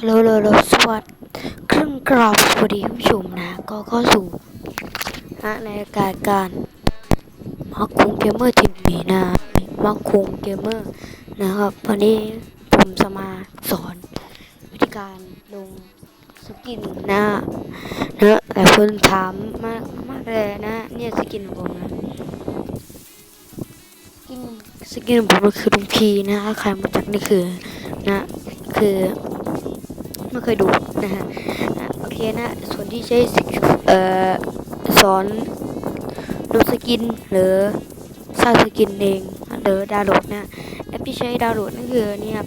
ฮัลโหลโลโลสวัสดีครึ่งกรอบสวัสดีผู้ชมนะ ก็เข้าสู่นะในรายการการมาคุงเกมเมอร์ทีวีนะมาคุงเกมเมอร์นะครับ วันนี้ผมจะมาสอน วิธีการลงสกินนะนะหลายคนถามมากมากเลยนะ เนี่ยสกินของผมนะสกินสกินของผมมันคือลุงพีนะใครมาจากนี่คือนะคือ ไม่เคยดูนะฮะโอเคนะส่วนที่ใช้สกิเอ่อสอนดูสกินหรือสร้างสกินเองหรือดาวน์โหลดนะแอปที่ใช้ดาวน์โหลดนั่นคือนี่ครับ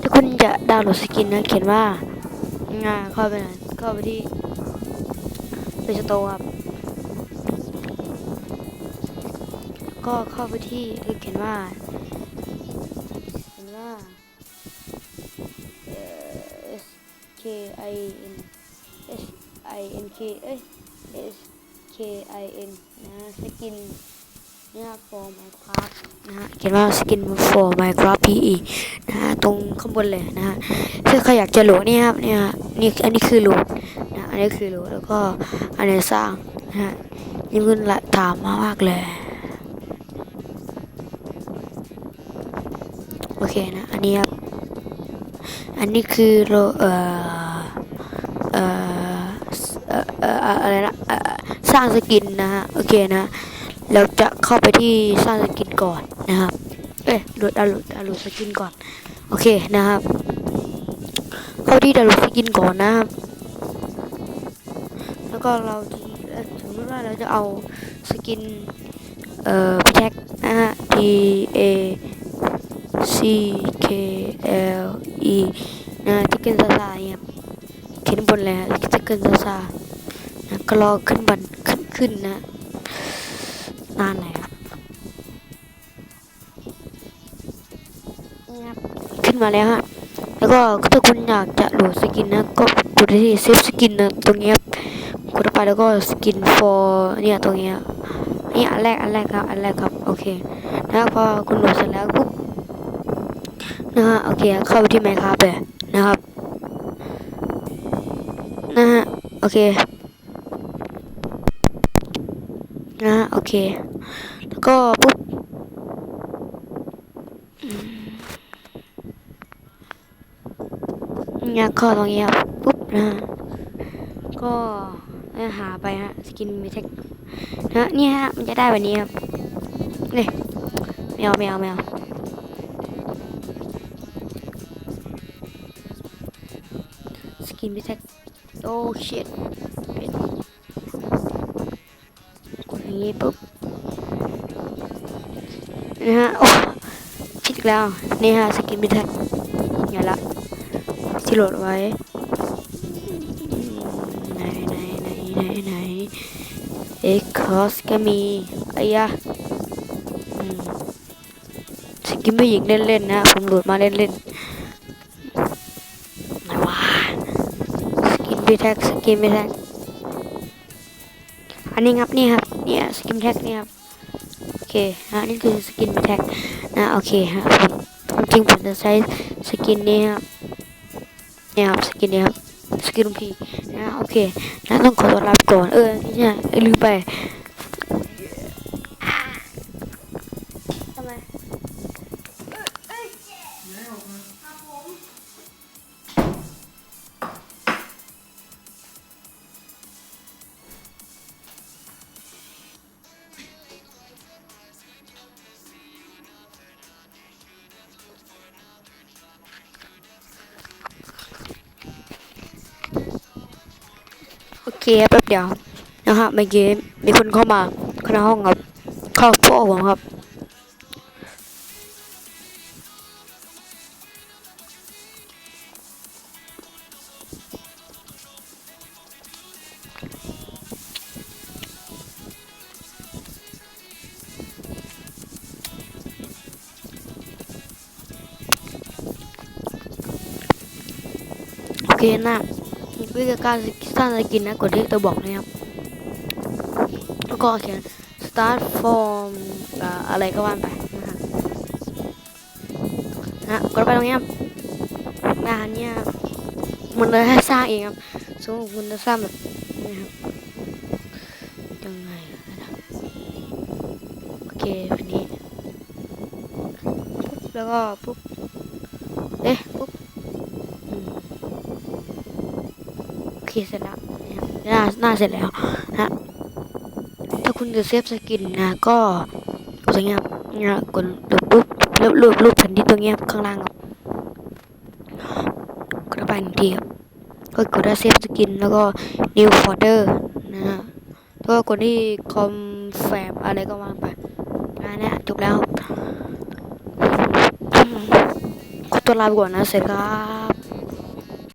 ถ้าคุณจะดาวน์โหลดสกินนะเขียนว่างาเข้าไปนะเข้าไปที่ Play Store ครับก็เข้าไปที่ที่เขียนว่าเห็นว่า K I N S I N K เอ้ย S K I N นะสกินเนี่ย for Minecraft นะฮะเขียนว่าสกิน for Minecraft PE นะฮะตรงข้างบนเลยนะฮะถ้าใครอยากจะโหลดเนี่ยครับเนี่ยนี่อันนี้คือโหลดนะอันนี้คือโหลดแล้วก็อันนี้สร้างนะฮะยังเงินละถามมามากเลยโอเคนะ อันนี้ครับ อันนี้คือโลเอ่อเอ่อเอ่อเอ่ออะไรนะสร้างสกินนะฮะโอเคนะเราจะเข้าไปที่สร้างสกินก่อนนะครับเอ้ยโหลดดาวน์โหลดดาวน์โหลดสกินก่อนโอเคนะครับเข้าที่ดาวน์โหลดสกินก่อนนะครับแล้วก็เราจะเอ่อสมมติว่าเราจะเอาสกินเอ่อพิแท็กนะฮะ T A C K L E นะที่ขึ้นซาซาเนี่ยเขียนบนเลยฮะที่ขึ้นซาซานะก็รอขึ้นบันขึ้นขึ้นนะนานไหนครับนี่ครับขึ้นมาแล้วฮะแล้วก็ถ้าคุณอยากจะโหลดสกินนะก็กดที่เซฟสกินนะตรงเนี้ยครับกดเข้าไปแล้วก็สกิน for เนี่ยตรงเนี้ยนี่อันแรกอันแรกครับอันแรกครับโอเคแล้วพอคุณโหลดเสร็จแล้วปุ๊บ นะฮะโอเคเข้าไปที่ไมค์ครับเลยนะครับ นะฮะโอเคนะฮะโอเค แล้วก็ปุ๊บเนี่ยข้าตรงนี้ครับปุ๊บนะฮะก็หาไปฮะสกินมีเทคนะเนี่ยฮะมันจะได้แบบนี้ครับนี่ไม่เอาไม่เอาไม่เกินพิเศษโอ้ชิตเป็ดกดอย่างนี้ปุ๊บนะฮะโอ้ผิดแล้วนี่ฮะสกินพิเศษไงละที่โหลดไว้ไหนไหนไหนไหนไหนเอ็กคอสก็มีไอ้ยะสกินผู้หญิงเล่นๆนะผมโหลดมาเล่นๆ สกินพีแท็กสกิมแท็กอันนี้ครับนี่ครับเนี่ยสกิมแท็กนี่ครับโอเคฮะนี่คือสกินแท็กนะโอเคฮะผมจริงผมจะใช้สกินนี้ครับเนี่ยครับสกินนี้ครับสกินพีนะโอเคนะต้องขอตัวลาไปก่อนเออที่ใช่ลืมไป เคแป๊บเดียวนะฮะเมื่อกี้มีคนเข้ามาเข้าห้องครับเข้าพ่อผมครับโอเคนะ วิธีการสร้างสกินนะกดที่ตัวบอกนะครับแล้วก็เขียน start from อ่าอะไรก็ว่าไปนะฮะนะกดไปตรงนี้ครับงานเนี้ยมันเลยให้สร้างเองครับสมมติคุณจะสร้างแบบนี้ครับยังไงนะโอเคแบบนี้ปุ๊บแล้วก็ปุ๊บเอ๊ะ เสร็จแล้วนะหน้าหน้าเสร็จแล้วนะถ้าคุณจะเซฟสกินนะก็กดตรงเงี้ยนะกดรูปรูปรูปรูปแผ่นที่ตรงเงี้ยข้างล่างครับกดเข้าไปหนึ่งทีครับก็กดว่าเซฟสกินแล้วก็ new folder นะฮะแล้วก็กดที่ confirm อะไรก็วางไปอันเนี้จบแล้วขอตัวลาไปก่อนนะเสร็จครับ